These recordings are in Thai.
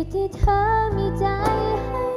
ิดที่เธอมีใจให้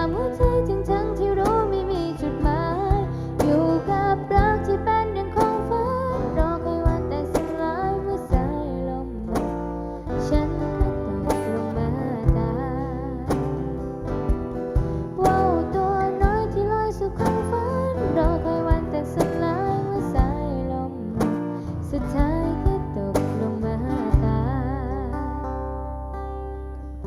ามหัวใจจริงทั้งที่รู้ไม่มีจุดหมาย อยู่กับรักที่เป็นดังของฝันรอคอยวันแต่สลายเมื่อสายลมมาฉันก็ตกลงมาตายว่าตัวน้อยที่ลอยสู่ความฝันรอคอยวันแต่สลายเมื่อสายลมมาสุดท้าย